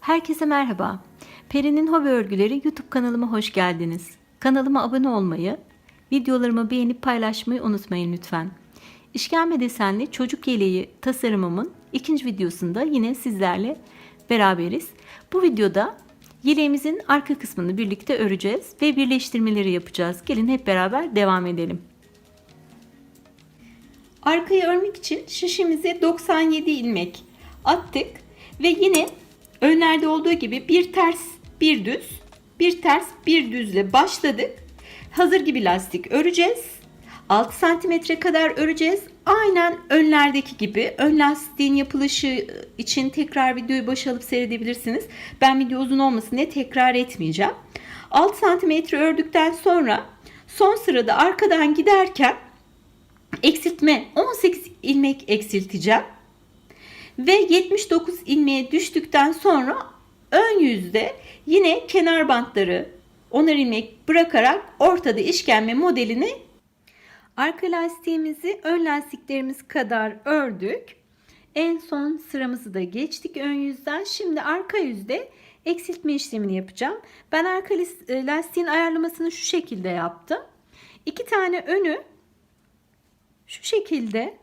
Herkese merhaba. Peri'nin Hobi Örgüleri YouTube kanalıma hoş geldiniz. Kanalıma abone olmayı, videolarımı beğenip paylaşmayı unutmayın lütfen. İşkembe desenli çocuk yeleği tasarımımın ikinci videosunda yine sizlerle beraberiz. Bu videoda yeleğimizin arka kısmını birlikte öreceğiz ve birleştirmeleri yapacağız. Gelin hep beraber devam edelim. Arkayı örmek için şişimize 97 ilmek attık ve yine önlerde olduğu gibi bir ters bir düz bir ters bir düzle başladık. Hazır gibi lastik öreceğiz. 6 santimetre kadar öreceğiz. Aynen önlerdeki gibi. Ön lastiğin yapılışı için tekrar videoyu başa alıp seyredebilirsiniz. Ben video uzun olmasın diye tekrar etmeyeceğim. 6 santimetre ördükten sonra son sırada arkadan giderken eksiltme 18 ilmek eksilteceğim. Ve 79 ilmeğe düştükten sonra ön yüzde yine kenar bantları onar ilmek bırakarak ortada işkembe modelini arka lastiğimizi ön lastiklerimiz kadar ördük. En son sıramızı da geçtik ön yüzden. Şimdi arka yüzde eksiltme işlemini yapacağım. Ben arka lastiğin ayarlamasını şu şekilde yaptım. İki tane önü şu şekilde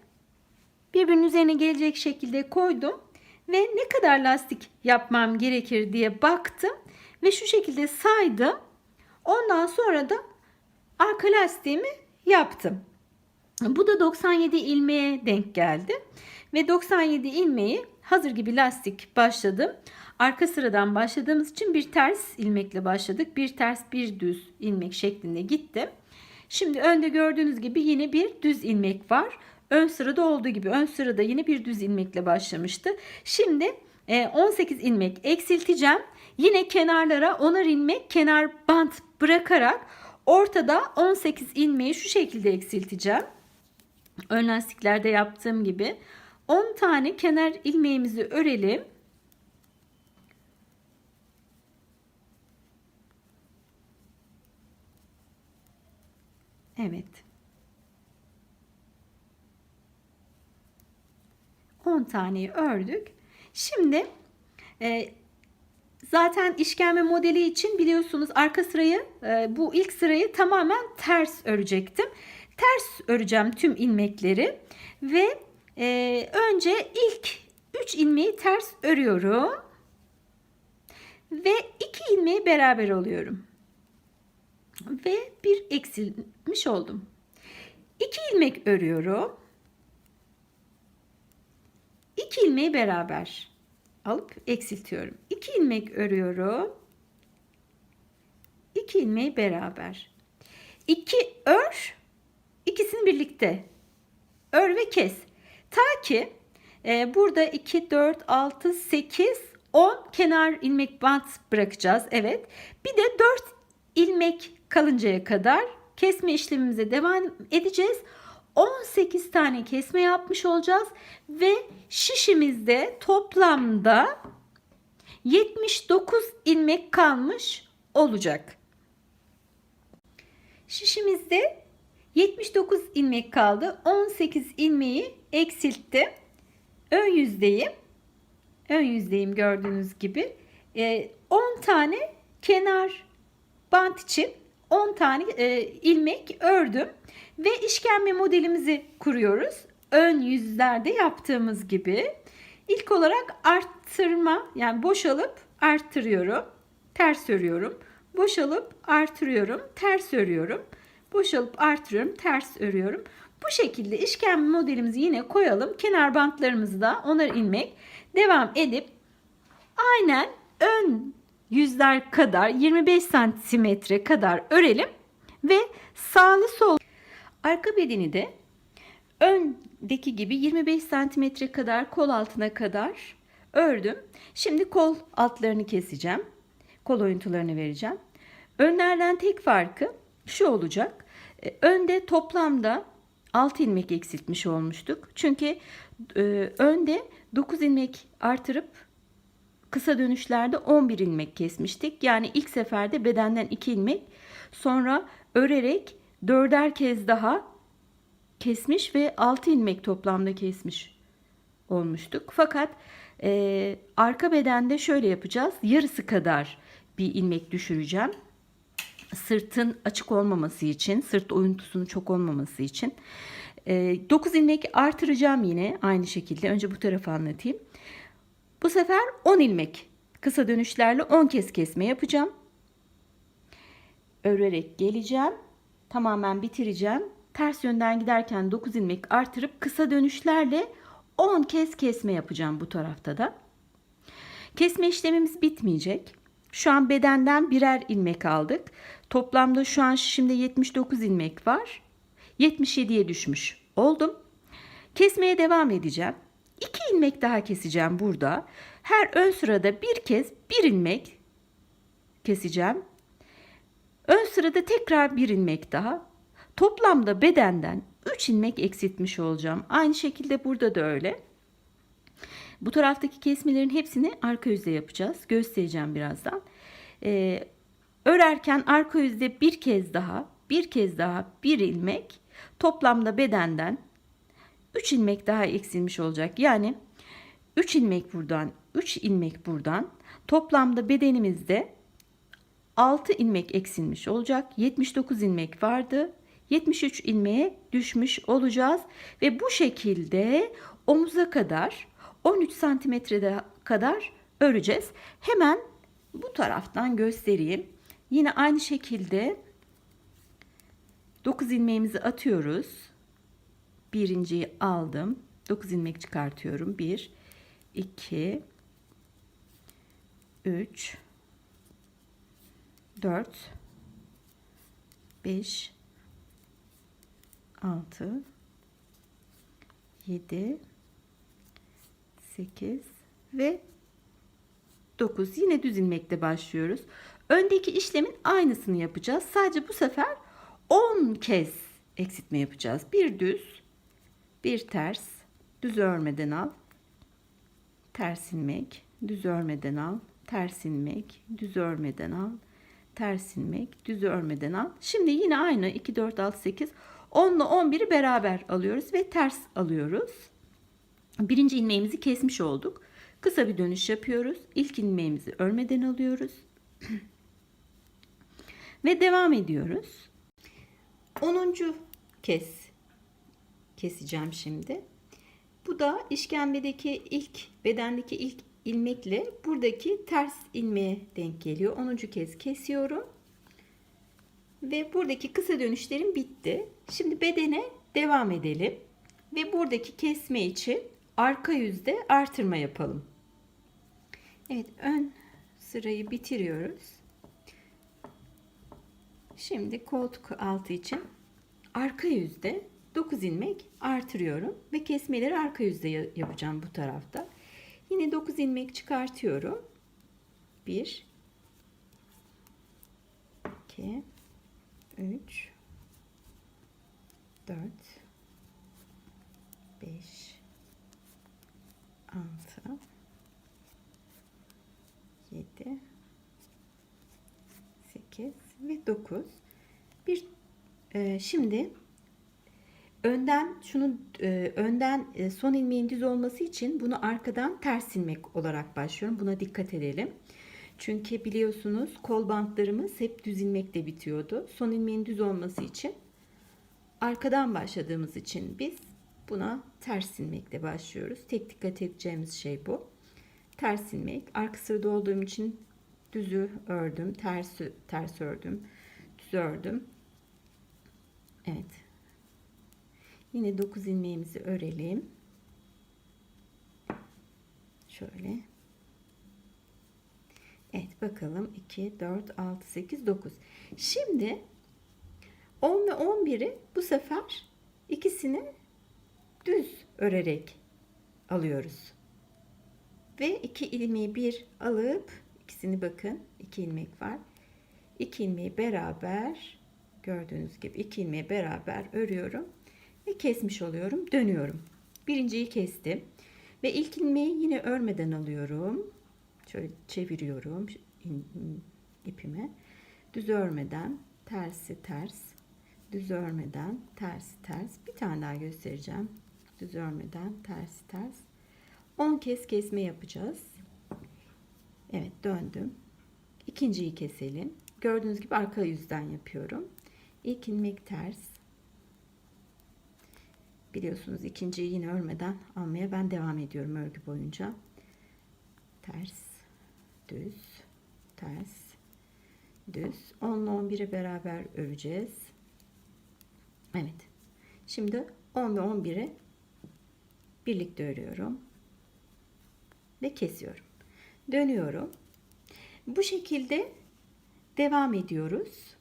birbirinin üzerine gelecek şekilde koydum ve ne kadar lastik yapmam gerekir diye baktım ve şu şekilde saydım. Ondan sonra da arka lastiğimi yaptım. Bu da 97 ilmeğe denk geldi ve 97 ilmeği hazır gibi lastik başladım. Arka sıradan başladığımız için bir ters ilmekle başladık. Bir ters bir düz ilmek şeklinde gittim. Şimdi önde gördüğünüz gibi yine bir düz ilmek var. Ön sırada olduğu gibi ön sırada yine bir düz ilmekle başlamıştı. Şimdi 18 ilmek eksilteceğim. Yine kenarlara 10'ar ilmek kenar bant bırakarak ortada 18 ilmeği şu şekilde eksilteceğim. Ön lastiklerde yaptığım gibi 10 tane kenar ilmeğimizi örelim. Evet. 10 taneyi ördük. Şimdi e, zaten işkembe modeli için biliyorsunuz arka sırayı e, bu ilk sırayı tamamen ters örecektim. Ters öreceğim tüm ilmekleri ve e, önce ilk 3 ilmeği ters örüyorum ve 2 ilmeği beraber alıyorum ve bir eksilmiş oldum. 2 ilmek örüyorum. 2 ilmeği beraber alıp eksiltiyorum. 2 ilmek örüyorum. 2 ilmeği beraber. 2 ör, ikisini birlikte ör ve kes. Ta ki e, burada 2, 4, 6, 8, 10 kenar ilmek bant bırakacağız. Evet. Bir de 4 ilmek kalıncaya kadar kesme işlemimize devam edeceğiz. 18 tane kesme yapmış olacağız ve şişimizde toplamda 79 ilmek kalmış olacak. Şişimizde 79 ilmek kaldı. 18 ilmeği eksiltti. Ön yüzdeyim. Ön yüzdeyim gördüğünüz gibi. 10 tane kenar bant için 10 tane e, ilmek ördüm ve işkembe modelimizi kuruyoruz. Ön yüzlerde yaptığımız gibi. İlk olarak arttırma yani boşalıp arttırıyorum. Ters örüyorum. Boşalıp artırıyorum. Ters örüyorum. Boşalıp artırıyorum. Ters örüyorum. Bu şekilde işkembe modelimizi yine koyalım. Kenar bantlarımızı da onar ilmek devam edip aynen ön yüzler kadar 25 santimetre kadar örelim ve sağlı sol arka bedeni de öndeki gibi 25 santimetre kadar kol altına kadar ördüm. Şimdi kol altlarını keseceğim. Kol oyuntularını vereceğim. Önlerden tek farkı şu olacak. E, önde toplamda 6 ilmek eksiltmiş olmuştuk. Çünkü e, önde 9 ilmek artırıp kısa dönüşlerde 11 ilmek kesmiştik. Yani ilk seferde bedenden 2 ilmek sonra örerek dörder kez daha kesmiş ve 6 ilmek toplamda kesmiş olmuştuk. Fakat Ee, arka bedende şöyle yapacağız. Yarısı kadar bir ilmek düşüreceğim. Sırtın açık olmaması için, sırt oyuntusunun çok olmaması için. 9 ilmek artıracağım yine aynı şekilde. Önce bu tarafı anlatayım. Bu sefer 10 ilmek kısa dönüşlerle 10 kez kesme yapacağım. Örerek geleceğim. Tamamen bitireceğim. Ters yönden giderken 9 ilmek artırıp kısa dönüşlerle 10 kez kesme yapacağım bu tarafta da. Kesme işlemimiz bitmeyecek. Şu an bedenden birer ilmek aldık. Toplamda şu an şimdi 79 ilmek var. 77'ye düşmüş oldum. Kesmeye devam edeceğim. 2 ilmek daha keseceğim burada. Her ön sırada bir kez bir ilmek keseceğim. Ön sırada tekrar bir ilmek daha. Toplamda bedenden 3 ilmek eksiltmiş olacağım. Aynı şekilde burada da öyle. Bu taraftaki kesmelerin hepsini arka yüzde yapacağız. Göstereceğim birazdan. Ee, örerken arka yüzde bir kez daha, bir kez daha bir ilmek. Toplamda bedenden 3 ilmek daha eksilmiş olacak. Yani 3 ilmek buradan, 3 ilmek buradan. Toplamda bedenimizde 6 ilmek eksilmiş olacak. 79 ilmek vardı. 73 ilmeğe düşmüş olacağız ve bu şekilde omuza kadar 13 santimetrede kadar öreceğiz. Hemen bu taraftan göstereyim. Yine aynı şekilde 9 ilmeğimizi atıyoruz. Birinciyi aldım. 9 ilmek çıkartıyorum. 1 2 3 4 5 6 7 8 ve 9 yine düz ilmekle başlıyoruz. Öndeki işlemin aynısını yapacağız. Sadece bu sefer 10 kez eksiltme yapacağız. Bir düz, bir ters, düz örmeden al, ters ilmek, düz örmeden al, ters ilmek, düz örmeden al, ters ilmek, düz örmeden al. Şimdi yine aynı 2 4 6 8 10 ile 11'i beraber alıyoruz ve ters alıyoruz. Birinci ilmeğimizi kesmiş olduk. Kısa bir dönüş yapıyoruz. İlk ilmeğimizi örmeden alıyoruz. ve devam ediyoruz. 10. kez keseceğim şimdi. Bu da işkembedeki ilk bedendeki ilk ilmekle buradaki ters ilmeğe denk geliyor. 10. kez kesiyorum. Ve buradaki kısa dönüşlerim bitti. Şimdi bedene devam edelim. Ve buradaki kesme için arka yüzde artırma yapalım. Evet ön sırayı bitiriyoruz. Şimdi koltuk altı için arka yüzde 9 ilmek artırıyorum ve kesmeleri arka yüzde yapacağım bu tarafta. Yine 9 ilmek çıkartıyorum. 1 2 3 4 5 6 7 8 ve 9 bir e, şimdi önden şunu e, önden e, son ilmeğin düz olması için bunu arkadan ters ilmek olarak başlıyorum buna dikkat edelim çünkü biliyorsunuz kol bantlarımız hep düz ilmekle bitiyordu son ilmeğin düz olması için arkadan başladığımız için biz buna ters ilmekle başlıyoruz tek dikkat edeceğimiz şey bu ters ilmek. Arka sırada olduğum için düzü ördüm. Ters, ters ördüm. Düz ördüm. Evet. Yine 9 ilmeğimizi örelim. Şöyle. Evet bakalım 2, 4, 6, 8, 9. Şimdi 10 ve 11'i bu sefer ikisini düz örerek alıyoruz. Ve iki ilmeği bir alıp ikisini bakın iki ilmek var. İki ilmeği beraber gördüğünüz gibi iki ilmeği beraber örüyorum ve kesmiş oluyorum. Dönüyorum. Birinciyi kestim. Ve ilk ilmeği yine örmeden alıyorum. Şöyle çeviriyorum ipime. Düz örmeden tersi ters. Düz örmeden tersi ters. Bir tane daha göstereceğim. Düz örmeden tersi ters 10 kez kesme yapacağız. Evet döndüm. İkinciyi keselim. Gördüğünüz gibi arka yüzden yapıyorum. İlk ilmek ters. Biliyorsunuz ikinciyi yine örmeden almaya ben devam ediyorum örgü boyunca. Ters, düz, ters, düz. 10 ile 11'i beraber öreceğiz. Evet. Şimdi 10 ve 11'i birlikte örüyorum. Ve kesiyorum. Dönüyorum. Bu şekilde devam ediyoruz.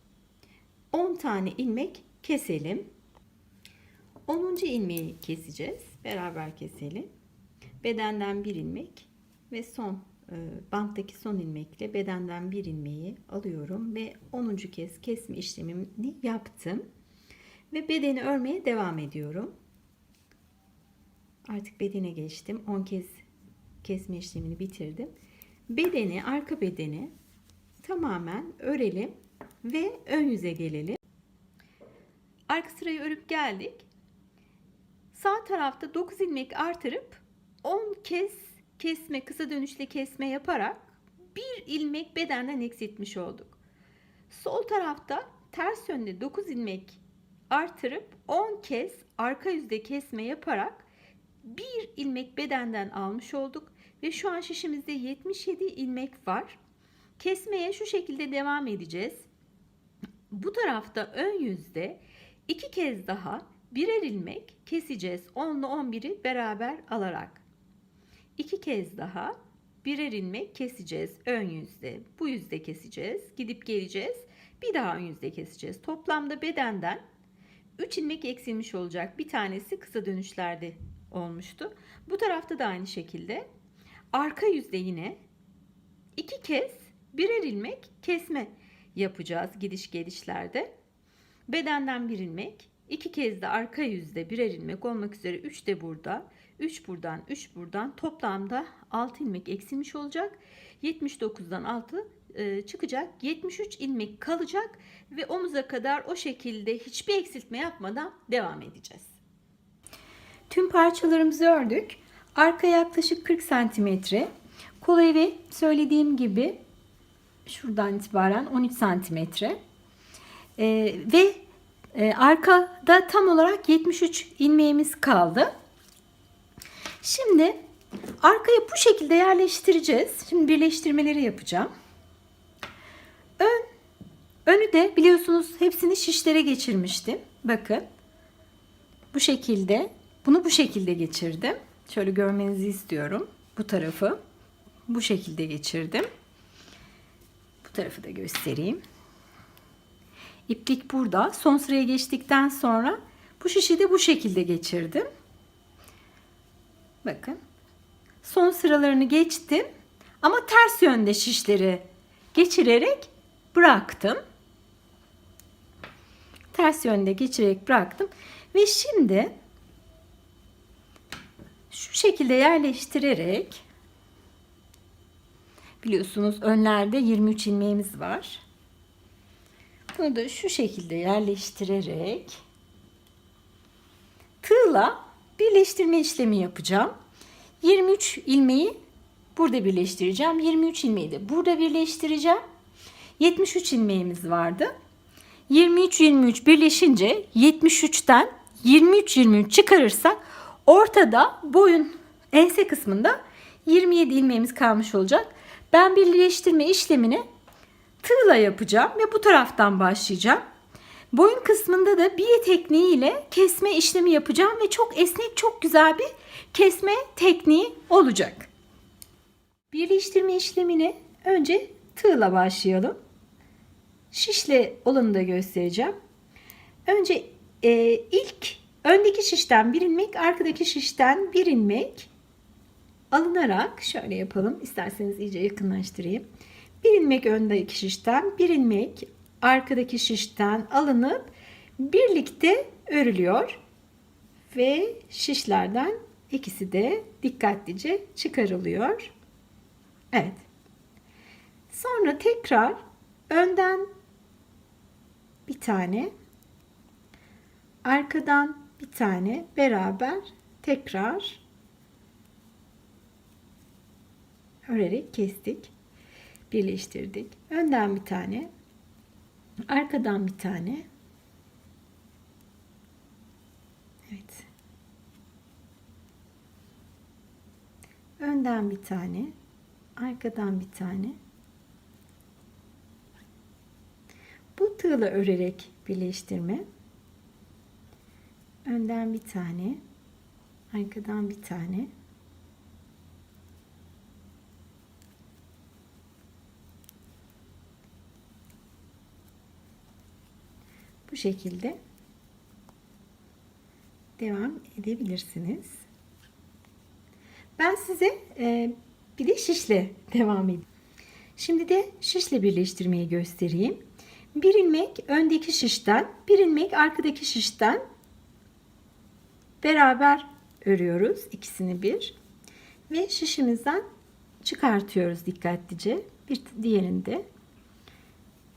10 tane ilmek keselim. 10. ilmeği keseceğiz. Beraber keselim. Bedenden bir ilmek ve son e, banttaki son ilmekle bedenden bir ilmeği alıyorum ve 10. kez kesme işlemini yaptım. Ve bedeni örmeye devam ediyorum. Artık bedene geçtim. 10 kez kesme işlemini bitirdim. Bedeni, arka bedeni tamamen örelim ve ön yüze gelelim. Arka sırayı örüp geldik. Sağ tarafta 9 ilmek artırıp 10 kez kesme, kısa dönüşle kesme yaparak bir ilmek bedenden eksiltmiş olduk. Sol tarafta ters yönde 9 ilmek artırıp 10 kez arka yüzde kesme yaparak bir ilmek bedenden almış olduk ve şu an şişimizde 77 ilmek var. Kesmeye şu şekilde devam edeceğiz. Bu tarafta ön yüzde iki kez daha birer ilmek keseceğiz. 10 ile 11'i beraber alarak. İki kez daha birer ilmek keseceğiz ön yüzde. Bu yüzde keseceğiz. Gidip geleceğiz. Bir daha ön yüzde keseceğiz. Toplamda bedenden 3 ilmek eksilmiş olacak. Bir tanesi kısa dönüşlerde olmuştu. Bu tarafta da aynı şekilde. Arka yüzde yine iki kez birer ilmek kesme yapacağız gidiş gelişlerde. Bedenden bir ilmek, iki kez de arka yüzde birer ilmek olmak üzere 3 de burada. 3 buradan 3 buradan toplamda 6 ilmek eksilmiş olacak. 79'dan 6 e, çıkacak. 73 ilmek kalacak ve omuza kadar o şekilde hiçbir eksiltme yapmadan devam edeceğiz. Tüm parçalarımızı ördük. Arka yaklaşık 40 santimetre. Kol evi söylediğim gibi şuradan itibaren 13 santimetre. Ee, ve e, arkada tam olarak 73 ilmeğimiz kaldı. Şimdi arkayı bu şekilde yerleştireceğiz. Şimdi birleştirmeleri yapacağım. Ön önü de biliyorsunuz hepsini şişlere geçirmiştim. Bakın. Bu şekilde. Bunu bu şekilde geçirdim. Şöyle görmenizi istiyorum. Bu tarafı bu şekilde geçirdim. Bu tarafı da göstereyim. İplik burada. Son sıraya geçtikten sonra bu şişi de bu şekilde geçirdim. Bakın. Son sıralarını geçtim. Ama ters yönde şişleri geçirerek bıraktım. Ters yönde geçirerek bıraktım. Ve şimdi şu şekilde yerleştirerek biliyorsunuz önlerde 23 ilmeğimiz var. Bunu da şu şekilde yerleştirerek tığla birleştirme işlemi yapacağım. 23 ilmeği burada birleştireceğim. 23 ilmeği de burada birleştireceğim. 73 ilmeğimiz vardı. 23 23 birleşince 73'ten 23 23 çıkarırsak ortada boyun ense kısmında 27 ilmeğimiz kalmış olacak. Ben birleştirme işlemini tığla yapacağım ve bu taraftan başlayacağım. Boyun kısmında da biye tekniği ile kesme işlemi yapacağım ve çok esnek, çok güzel bir kesme tekniği olacak. Birleştirme işlemini önce tığla başlayalım. Şişle olanı da göstereceğim. Önce e, ilk öndeki şişten bir ilmek, arkadaki şişten bir ilmek alınarak şöyle yapalım. İsterseniz iyice yakınlaştırayım. Bir ilmek öndeki şişten, bir ilmek arkadaki şişten alınıp birlikte örülüyor. Ve şişlerden ikisi de dikkatlice çıkarılıyor. Evet. Sonra tekrar önden bir tane, arkadan bir tane beraber tekrar örerek kestik. Birleştirdik. Önden bir tane, arkadan bir tane. Evet. Önden bir tane, arkadan bir tane. Bu tığla örerek birleştirme. Önden bir tane, arkadan bir tane. Şekilde devam edebilirsiniz. Ben size e, bir de şişle devam edeyim. Şimdi de şişle birleştirmeyi göstereyim. Bir ilmek öndeki şişten, bir ilmek arkadaki şişten beraber örüyoruz ikisini bir ve şişimizden çıkartıyoruz dikkatlice bir diğerinde.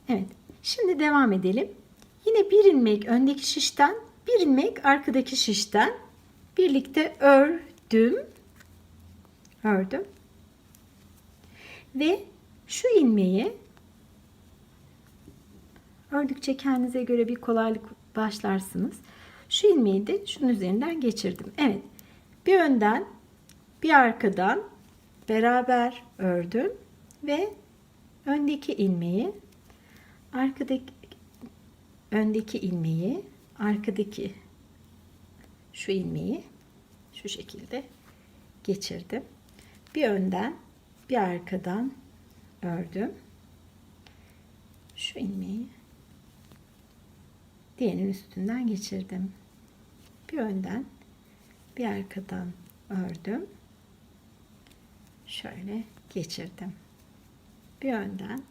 Evet. Şimdi devam edelim. Yine bir ilmek öndeki şişten, bir ilmek arkadaki şişten birlikte ördüm. Ördüm. Ve şu ilmeği ördükçe kendinize göre bir kolaylık başlarsınız. Şu ilmeği de şunun üzerinden geçirdim. Evet. Bir önden bir arkadan beraber ördüm ve öndeki ilmeği arkadaki öndeki ilmeği arkadaki şu ilmeği şu şekilde geçirdim. Bir önden bir arkadan ördüm. Şu ilmeği diğerinin üstünden geçirdim. Bir önden bir arkadan ördüm. Şöyle geçirdim. Bir önden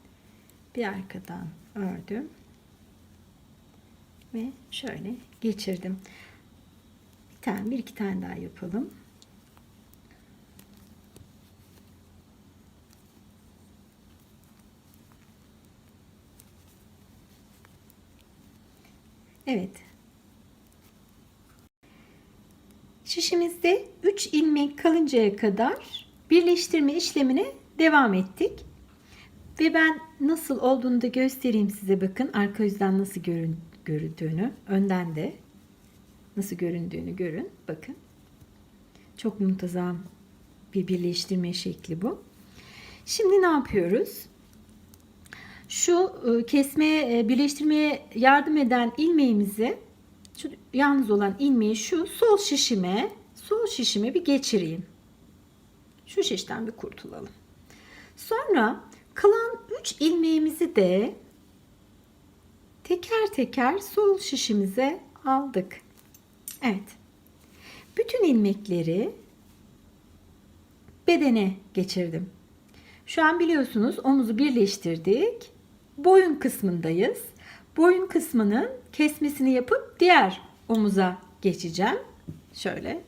bir arkadan ördüm ve şöyle geçirdim. Bir tane, bir iki tane daha yapalım. Evet. Şişimizde 3 ilmek kalıncaya kadar birleştirme işlemine devam ettik. Ve ben nasıl olduğunu da göstereyim size bakın. Arka yüzden nasıl görün, göründüğünü, önden de nasıl göründüğünü görün. Bakın. Çok muntazam bir birleştirme şekli bu. Şimdi ne yapıyoruz? Şu e, kesmeye, e, birleştirmeye yardım eden ilmeğimizi, şu yalnız olan ilmeği şu sol şişime, sol şişime bir geçireyim. Şu şişten bir kurtulalım. Sonra kalan 3 ilmeğimizi de teker teker sol şişimize aldık. Evet. Bütün ilmekleri bedene geçirdim. Şu an biliyorsunuz omuzu birleştirdik. Boyun kısmındayız. Boyun kısmının kesmesini yapıp diğer omuza geçeceğim. Şöyle.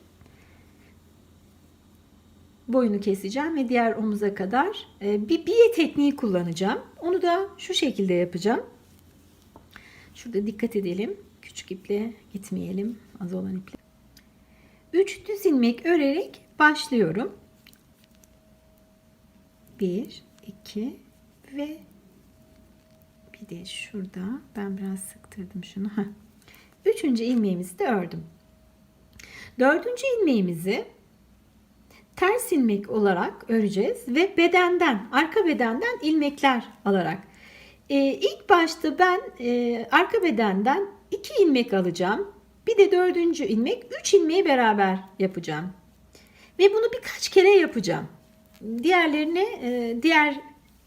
Boyunu keseceğim ve diğer omuza kadar e, bir biye tekniği kullanacağım. Onu da şu şekilde yapacağım. Şurada dikkat edelim. Küçük iple gitmeyelim. Az olan iple. 3 düz ilmek örerek başlıyorum. 1 2 ve bir de şurada ben biraz sıktırdım şunu. Heh. Üçüncü ilmeğimizi de ördüm. Dördüncü ilmeğimizi ters ilmek olarak öreceğiz ve bedenden, arka bedenden ilmekler alarak. Ee, ilk başta ben e, arka bedenden iki ilmek alacağım. Bir de dördüncü ilmek, üç ilmeği beraber yapacağım. Ve bunu birkaç kere yapacağım. Diğerlerini e, diğer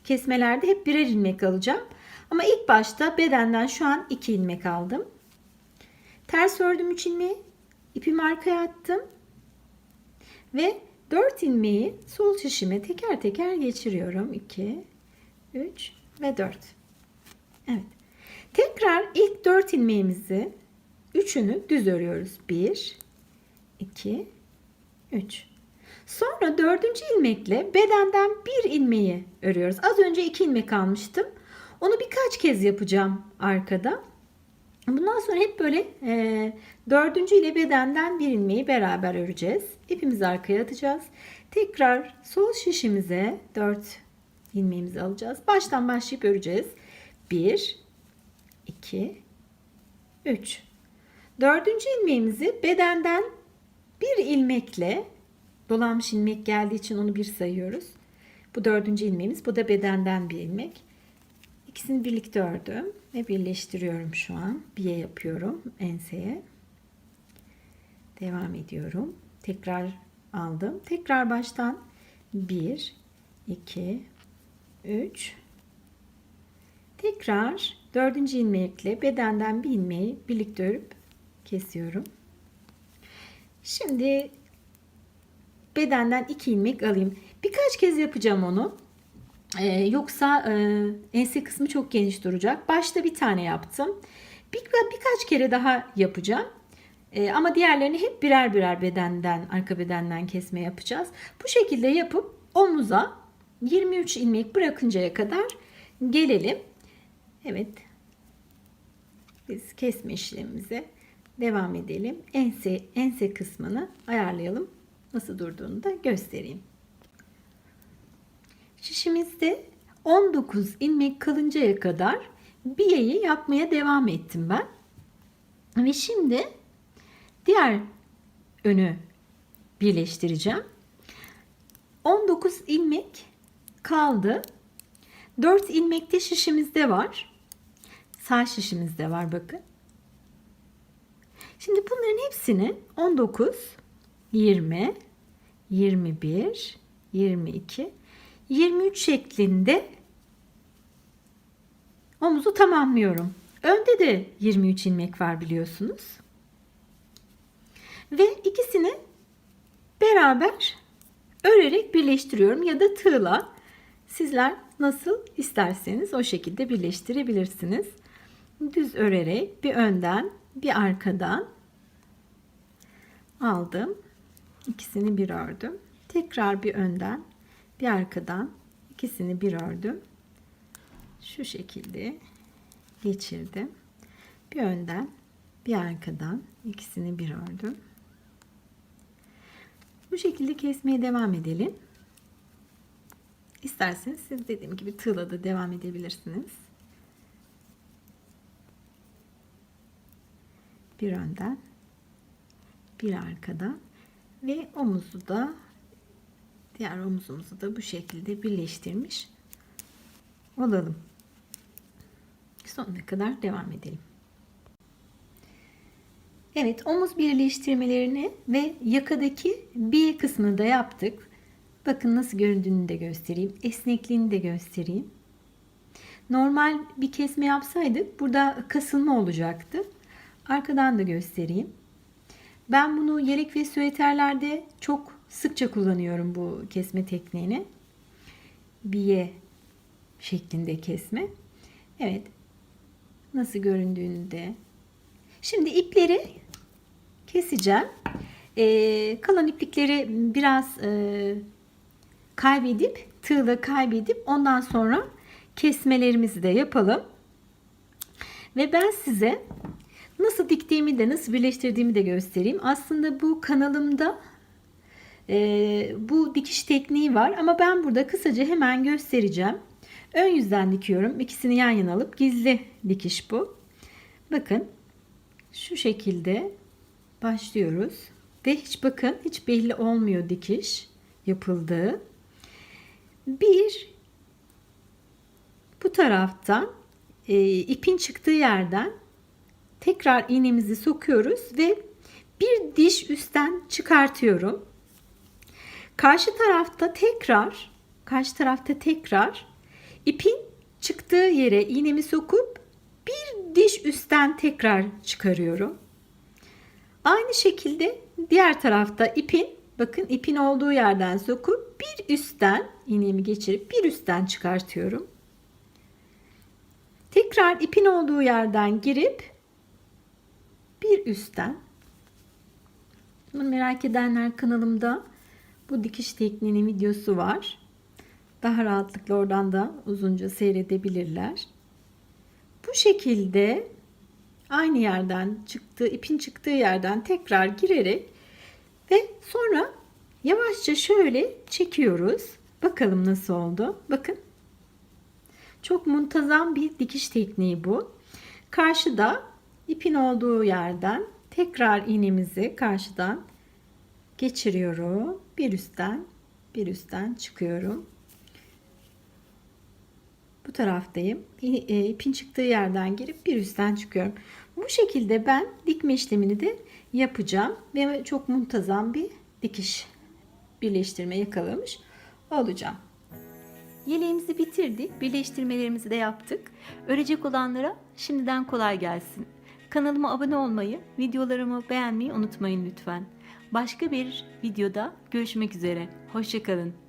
kesmelerde hep birer ilmek alacağım. Ama ilk başta bedenden şu an 2 ilmek aldım. Ters ördüm 3 ilmeği. ipimi arkaya attım. Ve 4 ilmeği sol şişime teker teker geçiriyorum. 2, 3 ve 4. Evet. Tekrar ilk 4 ilmeğimizi üçünü düz örüyoruz. 1, 2, 3. Sonra dördüncü ilmekle bedenden bir ilmeği örüyoruz. Az önce iki ilmek almıştım. Onu birkaç kez yapacağım arkada. Bundan sonra hep böyle e, dördüncü ile bedenden bir ilmeği beraber öreceğiz. İpimizi arkaya atacağız. Tekrar sol şişimize 4 ilmeğimizi alacağız. Baştan başlayıp öreceğiz. 1 2 3 Dördüncü ilmeğimizi bedenden bir ilmekle dolanmış ilmek geldiği için onu bir sayıyoruz. Bu dördüncü ilmeğimiz. Bu da bedenden bir ilmek. İkisini birlikte ördüm ve birleştiriyorum şu an. Biye yapıyorum enseye. Devam ediyorum. Tekrar aldım. Tekrar baştan 1 2 3 Tekrar dördüncü ilmekle bedenden bir ilmeği birlikte örüp kesiyorum. Şimdi bedenden iki ilmek alayım. Birkaç kez yapacağım onu. Ee, yoksa e, ense kısmı çok geniş duracak. Başta bir tane yaptım. Bir, birkaç kere daha yapacağım. Ee, ama diğerlerini hep birer birer bedenden, arka bedenden kesme yapacağız. Bu şekilde yapıp omuza 23 ilmek bırakıncaya kadar gelelim. Evet. Biz kesme işlemimize devam edelim. Ense, ense kısmını ayarlayalım. Nasıl durduğunu da göstereyim. Şişimizde 19 ilmek kalıncaya kadar biyeyi yapmaya devam ettim ben. Ve şimdi diğer önü birleştireceğim. 19 ilmek kaldı. 4 ilmek de şişimizde var. Sağ şişimizde var bakın. Şimdi bunların hepsini 19, 20, 21, 22, 23 şeklinde omuzu tamamlıyorum. Önde de 23 ilmek var biliyorsunuz. Ve ikisini beraber örerek birleştiriyorum ya da tığla. Sizler nasıl isterseniz o şekilde birleştirebilirsiniz. Düz örerek bir önden bir arkadan aldım. İkisini bir ördüm. Tekrar bir önden bir arkadan ikisini bir ördüm. Şu şekilde geçirdim. Bir önden bir arkadan ikisini bir ördüm. Bu şekilde kesmeye devam edelim. İsterseniz siz dediğim gibi tığla da devam edebilirsiniz. Bir önden bir arkadan ve omuzu da diğer omuzumuzu da bu şekilde birleştirmiş olalım. Sonuna kadar devam edelim. Evet omuz birleştirmelerini ve yakadaki bir kısmını da yaptık. Bakın nasıl göründüğünü de göstereyim. Esnekliğini de göstereyim. Normal bir kesme yapsaydık burada kasılma olacaktı. Arkadan da göstereyim. Ben bunu yelek ve süeterlerde çok sıkça kullanıyorum bu kesme tekniğini. Biye şeklinde kesme. Evet. Nasıl göründüğünü de. Şimdi ipleri keseceğim. Ee, kalan iplikleri biraz e, kaybedip tığla kaybedip ondan sonra kesmelerimizi de yapalım. Ve ben size nasıl diktiğimi de nasıl birleştirdiğimi de göstereyim. Aslında bu kanalımda e, bu dikiş tekniği var ama ben burada kısaca hemen göstereceğim. Ön yüzden dikiyorum. İkisini yan yana alıp gizli dikiş bu. Bakın şu şekilde başlıyoruz. Ve hiç bakın hiç belli olmuyor dikiş yapıldığı. Bir bu taraftan e, ipin çıktığı yerden tekrar iğnemizi sokuyoruz ve bir diş üstten çıkartıyorum. Karşı tarafta tekrar karşı tarafta tekrar ipin çıktığı yere iğnemi sokup bir diş üstten tekrar çıkarıyorum. Aynı şekilde diğer tarafta ipin bakın ipin olduğu yerden sokup bir üstten iğnemi geçirip bir üstten çıkartıyorum. Tekrar ipin olduğu yerden girip bir üstten bunu merak edenler kanalımda bu dikiş tekniğinin videosu var. Daha rahatlıkla oradan da uzunca seyredebilirler. Bu şekilde aynı yerden çıktığı ipin çıktığı yerden tekrar girerek ve sonra Yavaşça şöyle çekiyoruz. Bakalım nasıl oldu. Bakın. Çok muntazam bir dikiş tekniği bu. Karşıda ipin olduğu yerden tekrar iğnemizi karşıdan geçiriyorum. Bir üstten bir üstten çıkıyorum. Bu taraftayım. E, İpin çıktığı yerden girip bir üstten çıkıyorum. Bu şekilde ben dikme işlemini de yapacağım ve çok muntazam bir dikiş birleştirme yakalamış olacağım. Yeleğimizi bitirdik. Birleştirmelerimizi de yaptık. Örecek olanlara şimdiden kolay gelsin. Kanalıma abone olmayı, videolarımı beğenmeyi unutmayın lütfen. Başka bir videoda görüşmek üzere. Hoşçakalın.